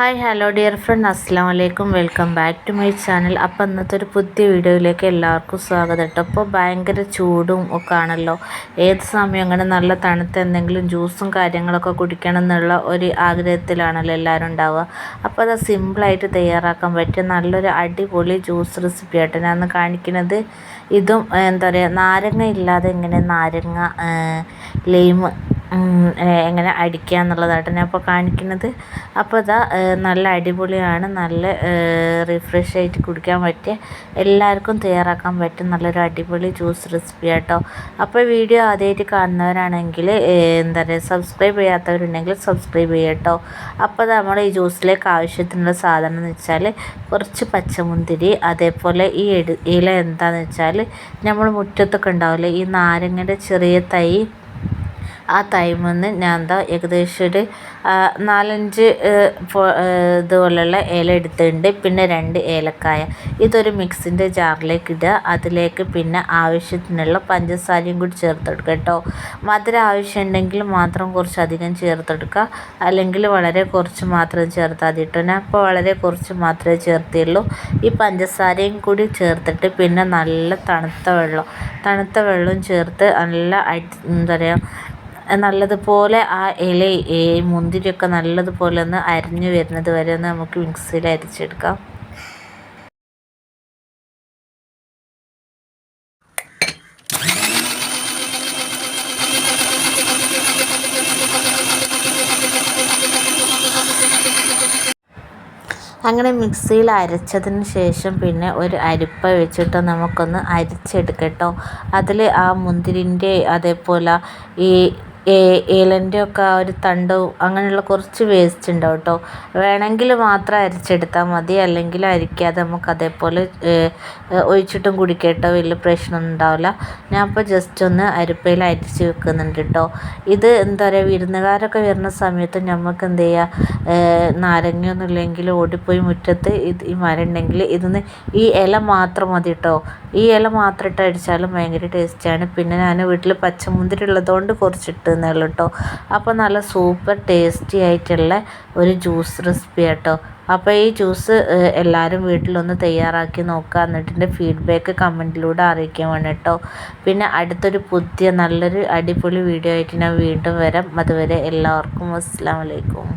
Hi hello dear friend അസ്സാം വലൈക്കും welcome back to my channel. അപ്പോൾ ഇന്നത്തെ ഒരു പുതിയ വീഡിയോയിലേക്ക് എല്ലാവർക്കും സ്വാഗതം കേട്ടോ. അപ്പോൾ ഭയങ്കര ചൂടും ഒക്കെ ആണല്ലോ. ഏത് സമയം അങ്ങനെ നല്ല തണുത്ത എന്തെങ്കിലും ജ്യൂസും കാര്യങ്ങളൊക്കെ കുടിക്കണം എന്നുള്ള ഒരു ആഗ്രഹത്തിലാണല്ലോ എല്ലാവരും ഉണ്ടാവുക. അപ്പോൾ അത് സിമ്പിളായിട്ട് തയ്യാറാക്കാൻ പറ്റിയ നല്ലൊരു അടിപൊളി ജ്യൂസ് റെസിപ്പി ആയിട്ട് ഞാൻ കാണിക്കുന്നത് ഇതും എന്താ പറയുക നാരങ്ങ ഇല്ലാതെ ഇങ്ങനെ നാരങ്ങ ലൈം എങ്ങനെ അടിക്കുക എന്നുള്ളതായിട്ട് ഞാൻ ഇപ്പോൾ കാണിക്കുന്നത്. അപ്പോൾ ഇതാ നല്ല അടിപൊളിയാണ്. നല്ല റിഫ്രഷ് ആയിട്ട് കുടിക്കാൻ പറ്റിയ എല്ലാവർക്കും തയ്യാറാക്കാൻ പറ്റും നല്ലൊരു അടിപൊളി ജ്യൂസ് റെസിപ്പി കേട്ടോ അപ്പോൾ വീഡിയോ ആദ്യമായിട്ട് കാണുന്നവരാണെങ്കിൽ എന്താ പറയുക സബ്സ്ക്രൈബ് ചെയ്യാത്തവരുണ്ടെങ്കിൽ സബ്സ്ക്രൈബ് ചെയ്യുക കേട്ടോ അപ്പോൾ നമ്മൾ ഈ ജ്യൂസിലേക്ക് ആവശ്യത്തിനുള്ള സാധനം എന്ന് വെച്ചാൽ കുറച്ച് പച്ചമുന്തിരി അതേപോലെ ഈ ഇല എന്താണെന്ന് വെച്ചാൽ നമ്മൾ മുറ്റത്തൊക്കെ ഉണ്ടാവില്ലേ ഈ നാരങ്ങയുടെ ചെറിയ തൈ ആ ടൈമിൽ നിന്ന് ഞാൻ എന്താ ഏകദേശം ഒരു നാലഞ്ച് ഇതുപോലുള്ള ഇല എടുത്തിട്ടുണ്ട്. പിന്നെ രണ്ട് ഏലക്കായ. ഇതൊരു മിക്സിന്റെ ജാറിലേക്ക് ഇടുക. അതിലേക്ക് പിന്നെ ആവശ്യത്തിനുള്ള പഞ്ചസാരയും കൂടി ചേർത്തെടുക്കുക കേട്ടോ. മധുരം ആവശ്യമുണ്ടെങ്കിൽ മാത്രം കുറച്ചധികം ചേർത്തെടുക്കുക. അല്ലെങ്കിൽ വളരെ കുറച്ച് മാത്രം ചേർത്താൽ മതി ഞാൻ ഇപ്പോൾ വളരെ കുറച്ച് മാത്രമേ ചേർത്തുള്ളൂ. ഈ പഞ്ചസാരയും കൂടി ചേർത്തിട്ട് പിന്നെ നല്ല തണുത്ത വെള്ളം തണുത്ത വെള്ളം ചേർത്ത് നല്ല എന്താ പറയുക നല്ലതുപോലെ ആ ഇല മുന്തിരിയൊക്കെ നല്ലതുപോലെ ഒന്ന് അരിഞ്ഞു വരുന്നത് വരെ ഒന്ന് നമുക്ക് മിക്സിയിൽ അരിച്ചെടുക്കാം. അങ്ങനെ മിക്സിയിൽ അരച്ചതിന് ശേഷം പിന്നെ ഒരു അരിപ്പ വെച്ചിട്ട് നമുക്കൊന്ന് അരിച്ചെടുക്കട്ടോ അതിൽ ആ മുന്തിരിന്റെ അതേപോലെ ഈ ഏലന്റെ ഒക്കെ ആ ഒരു തണ്ട് അങ്ങനെയുള്ള കുറച്ച് വേസ്റ്റ് ഉണ്ടാവും കേട്ടോ വേണമെങ്കിൽ മാത്രം അരിച്ചെടുത്താൽ മതി അല്ലെങ്കിൽ അരിക്കാതെ നമുക്ക് അതേപോലെ ഒഴിച്ചിട്ടും കുടിക്കട്ടോ കേട്ടോ വലിയ പ്രശ്നമൊന്നും ഉണ്ടാവില്ല. ഞാൻ ഇപ്പോൾ ജസ്റ്റ് ഒന്ന് അരിപ്പയിൽ അരിച്ച് വെക്കുന്നുണ്ട് കേട്ടോ ഇത് എന്താ പറയുക വിരുന്നുകാരൊക്കെ വരുന്ന സമയത്ത് നമുക്ക് എന്ത് ചെയ്യുക നാരങ്ങയൊന്നും ഇല്ലെങ്കിൽ ഓടിപ്പോയി മുറ്റത്ത് ഇത് ഈ മരം ഉണ്ടെങ്കിൽ ഇതിന്ന് ഈ ഇല മാത്രം മതി കേട്ടോ ഈ ഇല മാത്രം ഇട്ട് അടിച്ചാലും ഭയങ്കര ടേസ്റ്റാണ് പിന്നെ ഞാൻ വീട്ടിൽ പച്ചമുന്തിരി ഉള്ളതുകൊണ്ട് കുറച്ചിട്ട് എന്നേ ഉള്ളൂ കേട്ടോ അപ്പോൾ നല്ല സൂപ്പർ ടേസ്റ്റി ആയിട്ടുള്ള ഒരു ജ്യൂസ് റെസിപ്പി കേട്ടോ അപ്പോൾ ഈ ജ്യൂസ് എല്ലാവരും വീട്ടിലൊന്ന് തയ്യാറാക്കി നോക്കുക എന്നിട്ട് ഫീഡ്ബാക്ക് കമന്റിലൂടെ അറിയിക്കാൻ വേണം കേട്ടോ പിന്നെ അടുത്തൊരു പുതിയ നല്ലൊരു അടിപൊളി വീഡിയോ ആയിട്ട് ഞാൻ വീണ്ടും വരാം. അതുവരെ എല്ലാവർക്കും അസ്സാം വലൈക്കും